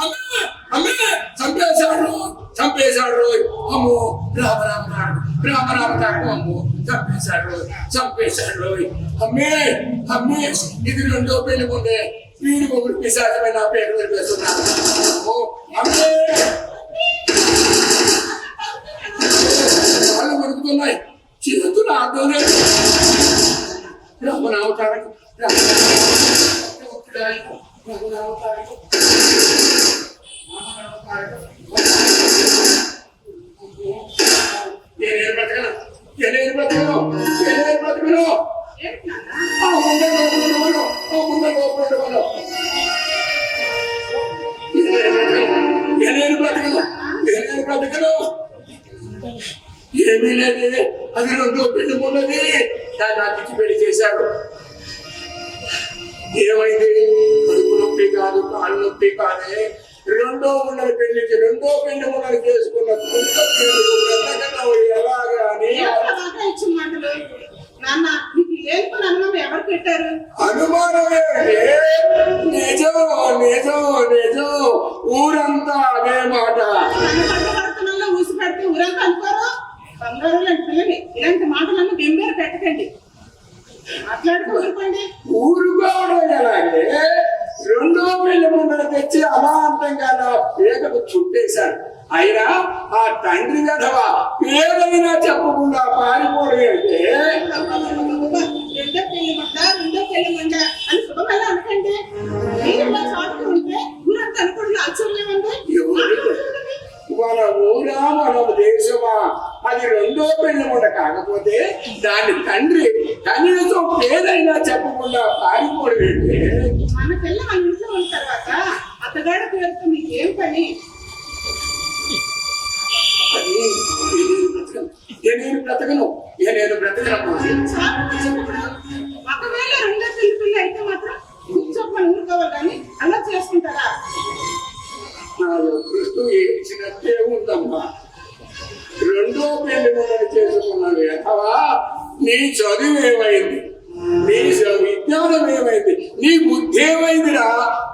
అమ్మే అమ్మే చంపేశాడు చంపేశాడు అమ్మో రామ రామ రామ రామ రామ రామ అమ్మో చంపేశాడు చంపేశాడు అమ్మే అమ్మే ఇది రెండో పెళ్ళి ముందే వీడి ఒకటి పిశాచమైన నా పేరు వేస్తున్నా అమ్మో అమ్మే వాళ్ళు కొడుకుతున్నాయి చేతులు ఆటోనే రామ రామ తారక రామ రామ తారక నేనేం బ్రతకను నేనేం బ్రతకను నేనేం బ్రతకను ఏమీ లేదు అది రెండో పెళ్ళి ఉన్నది దాన్ని అతికి పెళ్ళి చేశాడు. ఏమైంది? కడుపు నొప్పి కాదు కాళ్ళు నొప్పి కాదే. రెండో ఉన్నది పెళ్ళికి రెండో పెళ్ళి ఉన్నది చేసుకున్న ఎలాగా అని నాన్న నీకు ఎవరు పెట్టారు? అనుమానమే. నిజం నిజం నిజం ఊరంతా అదే మాట. ఊరంతా అనుకోరు? బంగారు లాంటి పిల్లని ఇలాంటి మాటలన్నీ గెంబేరు పెట్టకండి. అట్లాంటి ఊరుకోండి. ఊరుకోవడం ఎలాగే రెండో పెళ్ళి ముందర తెచ్చి అమాంతంగా నా పేదకు చుట్టేశాడు. అయినా ఆ తండ్రి కథవ ఏదైనా చెప్పకుండా పారిపోవడం అంటే దాని తండ్రి కనీసం పేదైనా చెప్పకుండా పారిపోవడం మన పిల్ల మన ఇంట్లో ఉన్న తర్వాత అత్తగాడి పేరుతో మీకు ఏం పని? ఏ నేను బ్రతకను? ఏ నేను బ్రతకను? ఒకవేళ రెండో పెళ్ళి పిల్ల అయితే మాత్రం కూర్చోపని ఊరుకోవాలి కానీ అలా చేసుకుంటారా? ఉందమ్మా రెండో పెళ్ళి మొదలు చేసుకున్నాను అథవా నీ చదువు ఏమైంది? నీ విజ్ఞానం ఏమైంది? నీ బుద్ధి ఏమైందిరా?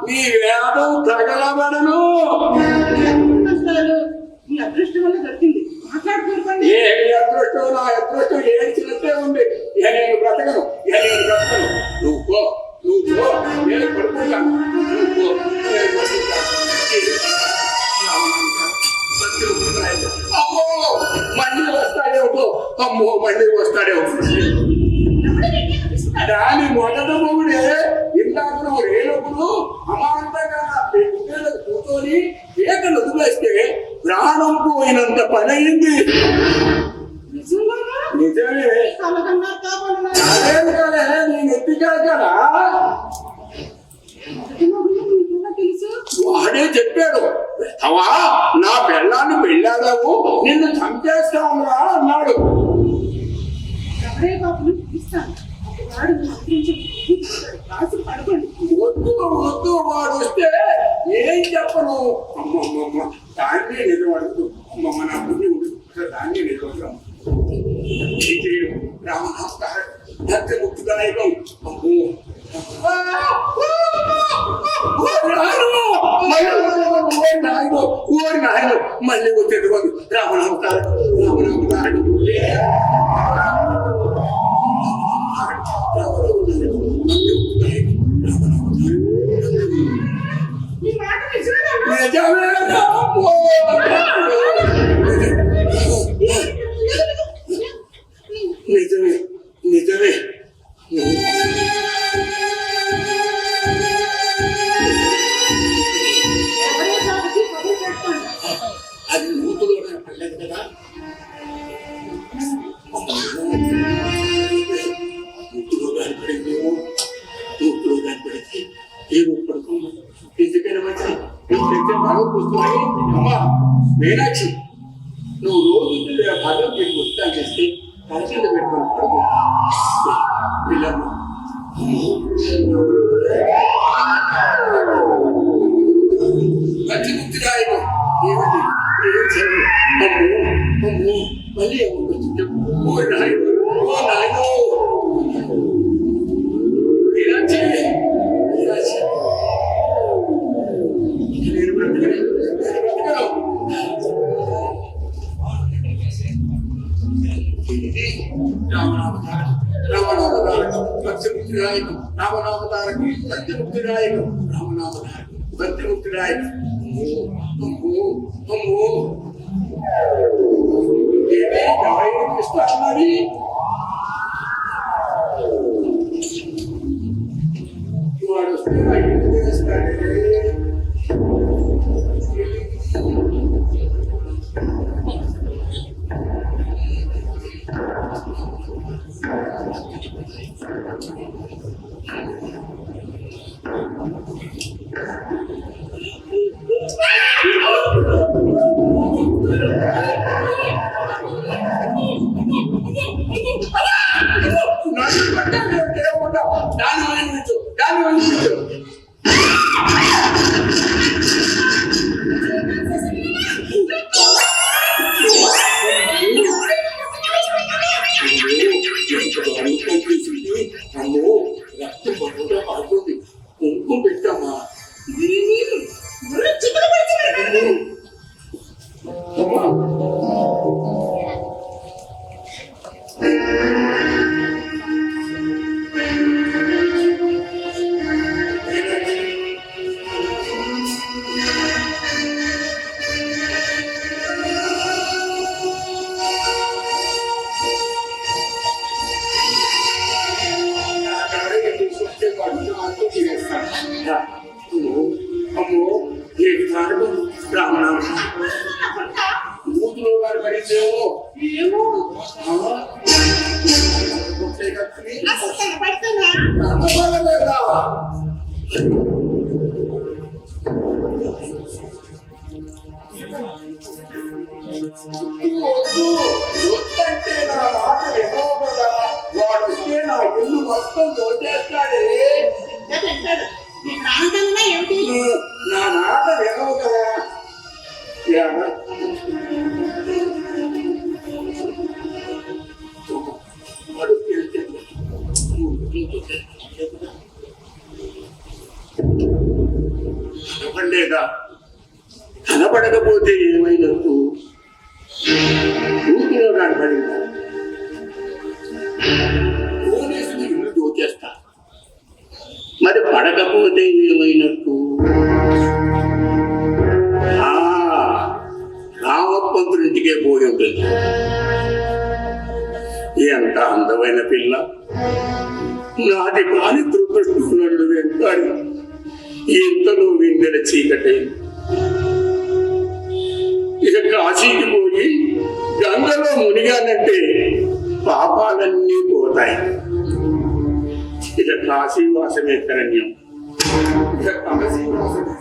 నీ వేదం తగలబడను. ఏ అదృష్టం? నా అదృష్టం ఏడ్చినట్టే ఉంది? నేను బ్రతకను? నిజమే. నేను ఎత్తికాడు కదా తెలుసు వాడే చెప్పాడు అవా నా పెళ్ళాన్ని పెళ్ళాడావు నిన్ను చంపేస్తావురా అన్నాడు. వాడు వద్దు వద్దు వాడు వస్తే ఏం చెప్పను? అమ్మమ్మమ్మ దాన్ని అడుగుతూ అమ్మమ్మ నా బుద్ధి ఉండదు దాన్ని నిలబడదు రామనమస్కారం దత్త ముక్తిదాయకం అమ్మో ఆ! ఓ నాయనో! మళ్ళీ వచ్చేది ఓ నాయనో! ఓ నాయనో! మళ్ళీ బాగా కూర్చున్నాయి అమ్మా మీనాక్షి నువ్వు రోజు భగవద్గీత పుస్తకాలు చేస్తే తల కింద పెట్టుకొని పడుకో పిల్లమ్మ ఏమిటి ఏం మళ్ళీ ఏముంటుంది చెప్పు భక్తిముక్తిరాయకం రామనామతారకం భక్తిముక్తిరాయకం రామనామతారకం భక్తిముక్తిరాయకం అమ్మో అమ్మో ఏమే ఎవరైనా పిలుస్తున్నది వాడు వస్తే olhar no olho. నా నాట వినవు కదా. కనపడకపోతే ఏమైనట్టు ఊపిలో కనపడిందా పోలీసులు ఇల్లు మరి పడకపోతే ఏమైనట్టు? రామప్పంతుడింటికే పోయి ఉంటుంది. ఎంత అందమైన పిల్ల. నాది కాని దుర్దృష్టున్నట్లు వెంటాడి ఇంతలో విందెల చీకటైంది. ఇక కాశీకి పోయి గంగలో మునిగానంటే పాపాలన్నీ పోతాయి. ఇక కాశీవాసమే కరణ్యం. ఇక కాశీవాసమే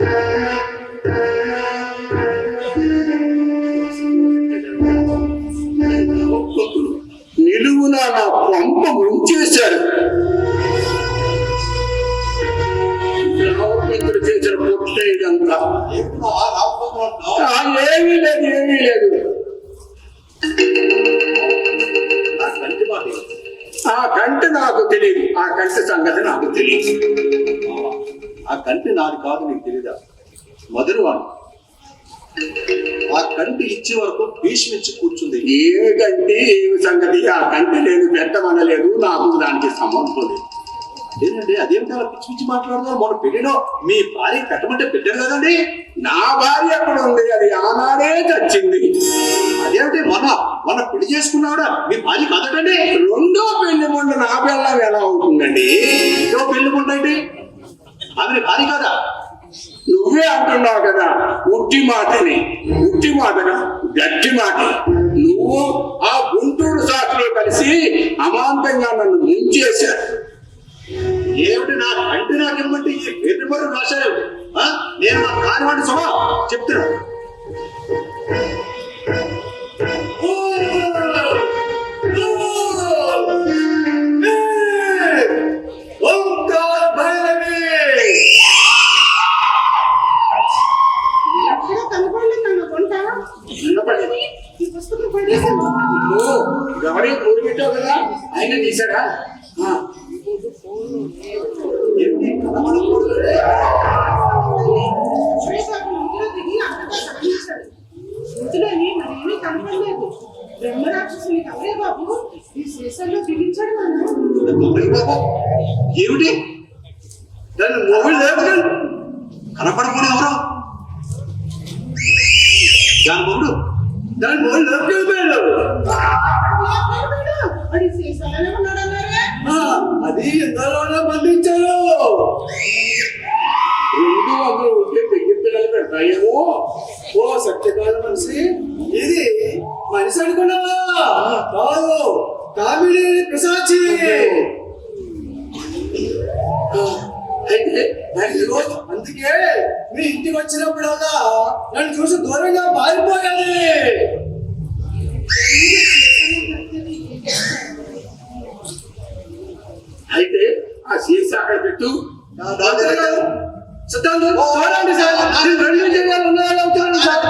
నిలువున కంటి కాదు నీకు తెలియదా మధురవాణి ఆ కంటి ఇచ్చే వరకు భీష్మించి కూర్చుంది. ఏమిటంటే ఏమి సంగతి? ఆ కంటి నేను పెట్టమనలేదు నాకు దానికి సంబంధం లేదు. అదేనండి అదేమిటి అలా పిచ్చి పిచ్చి మాట్లాడుతున్నారు? మొన్న పెళ్ళిలో మీ భార్య పెట్టమంటే పెట్టారు కదండి? నా భార్య అక్కడ ఉంది అది ఆనాడే చచ్చింది. అదేమిటి? మొన్న మన పెళ్ళి చేసుకున్నాడా? మీ భార్య కదటండి? రెండో పెళ్ళి ముండ నా పిల్లం ఎలా అవుతుందండి? ఏదో పెళ్ళి ముండండి ఆమె భార్య కదా? నువ్వే అంటున్నావు కదా ఉట్టి మాటని ఉట్టి మాటగా గట్టి మాట. నువ్వు ఆ గుంటూరు సాకులో కలిసి అమాంతంగా నన్ను ముంచేశారు. ఏమిటి నా కంటి నాకు ఇవ్వమంటే ఈ పేరు రాశారు ఆ? నేను నా కానివాడి సభ చెప్తున్నా. బాబు ఏమిటి? దాన్ని మొబైల్ లేవు కనపడకూడదు ఎవరు? దాని మొగుడు దాని మొబైల్ లేకపోయాడు అది ఎంతలోనే బంధించారు. రెండు వందలు ఉంటే పెళ్ళి పిల్లలు పెడతాయేమో. ఓ సత్యకాల మనిషి ఇది మనిషి అనుకున్నావా? కాదు కామిడి పిశాచి అయ్యో, అందుకే మీ ఇంటికి వచ్చినప్పుడల్లా నన్ను చూసి దూరంగా పారిపోయాలి అయితే ఆ సీసా అక్కడ పెట్టు. సిద్ధాంతం చూడండి సార్. రెండు చేయాలి ఉన్నాయని సార్.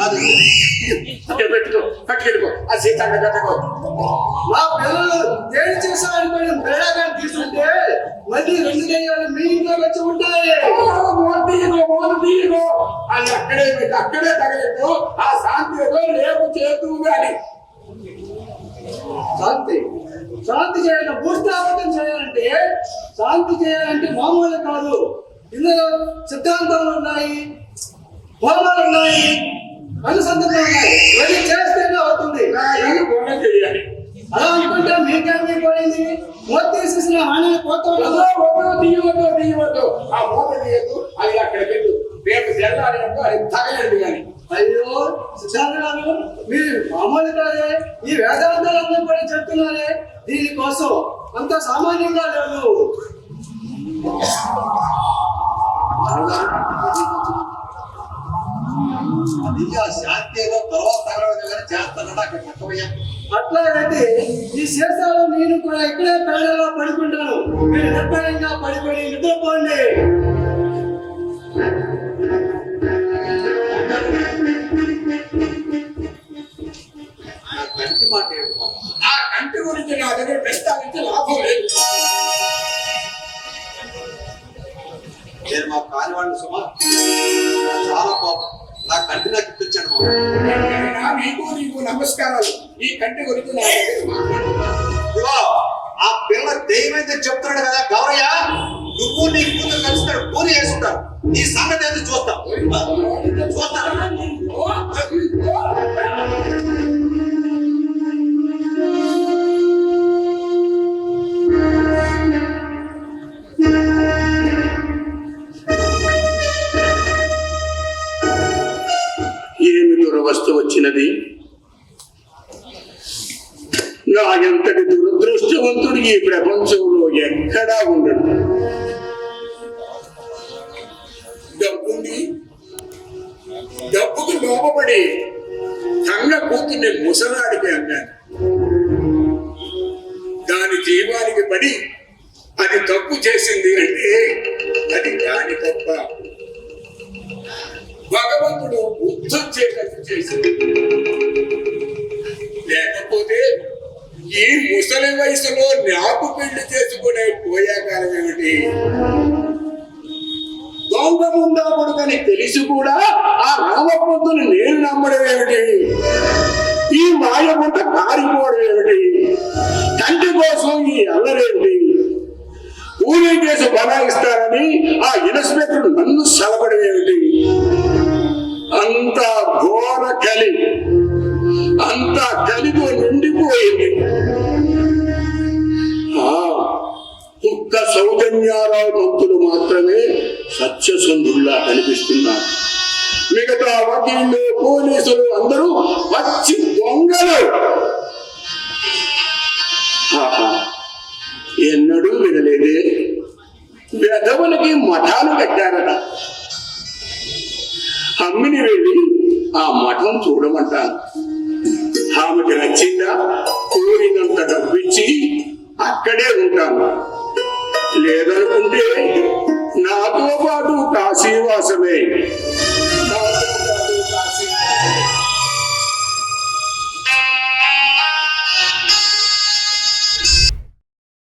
అక్కడ పెట్టుకో పట్టుకెళ్ళిపో ఆ అక్కడ పెట్టకో. మా పిల్లలు దేని చేశారని కూడా బేడాగా తీసుకుంటే మళ్ళీ రెండు చేయాలి మీ ఇంట్లో వచ్చి ఉంటాయి. అది అక్కడే పెట్టి అక్కడే తగలెట్టు ఆ శాంతి రేపు చేతూ గాని శాంతి. శాంతి చేయాలి భూస్థాపనం చేయాలంటే శాంతి చేయాలంటే మామూలు కాదు. ఇందులో సిద్ధాంతాలు ఉన్నాయి హోమాలు ఉన్నాయి. అనుసంధానాలు ఉన్నాయి ఇవన్నీ చేస్తేనే అవుతుంది. అలా అనుకుంటే మీకేమీ పోయింది? మూత తీసేసిన హాని పోతాడు తీయవద్దు తీయవద్దు. ఆ మూత తీయద్దు అది అక్కడ పెట్టు. రేపు తెల్లారేంటో అది తగలేదు కానీ. అయ్యో సిద్ధాంతాలు మీరు మామూలు కాదే. ఈ వేదాంతాలన్నీ కూడా చెప్తున్నారే. దీనికోసం అంత సామాన్యంగా లేదు అది ఆ శాంతి ఏదో తర్వాత కానీ అక్కడ ఈ శేషాలు నేను కూడా ఇక్కడే పేడలో పడుకుంటాను. మీరు నిర్భయంగా పడుకొని నిద్రపోండి. కంటి మాట ఆ కంటి గురించి నా దగ్గర ప్రస్తావించి లాభం లేదు. నేను మా కానివాడిని సుమా. చాలా పాపం నా కంటి నాకు నా నీకు నీకు నమస్కారాలు ఈ కంటి గురించి నా ఇదిగో ఆ పిల్ల దెయ్యమైతే చెప్తున్నాడు కదా గౌరయ్య నువ్వు నీ కూతురు కలుస్తాడు పూరి చేసుకుంటారు నీ సంగతి అయితే చూస్తాం చూస్తాను ఏమి వచ్చినది. నా ఎంతటి దురదృష్టవంతుడు ఈ ప్రపంచంలో ఎక్కడా ఉండడు. డబ్బుని డబ్బుకు లోపబడి కన్న కూతుర్ని ముసలాడికి అన్నాను దాని జీవానికి పడి అది తప్పు చేసింది అంటే అది దాని తప్ప. భగవంతుడు చేసింది లేకపోతే ఈ ముసలి వయసులో నాకు పెళ్ళి చేసుకునే పోయాకాలం ఏమిటి? దొంగ ముందా కొడుకని తెలిసి కూడా ఆ రామపొద్దును నేను నమ్మడం ఏమిటి? ఈ మాయముంట పారిపోవడం ఏమిటి? తండ్రి కోసం ఈ అల్లరేమిటి? ఊరేం కేసు బలాయిస్తారని ఆ ఇన్స్పెక్టర్ నన్ను సలపడం ఏమిటి? అంత ఘోర కలి అంత కలితో నిండిపోయింది. ఆ ఒక్క సౌజన్యారావు భక్తులు మాత్రమే సత్యసంధుల్లా కనిపిస్తున్నారు. మిగతా వకీళ్ళు పోలీసులు అందరూ వచ్చి దొంగలు. ఎన్నడూ వినలేదే. వెధవులకి మఠాలు కట్టారట. అమ్మిని వెళ్ళి ఆ మఠం చూడమంటాను ఆమెకి నచ్చిందా? కోరినంత డబ్బిచ్చి అక్కడే ఉంటాను. లేదనుకుంటే నాతో పాటు కాశీవాసమే.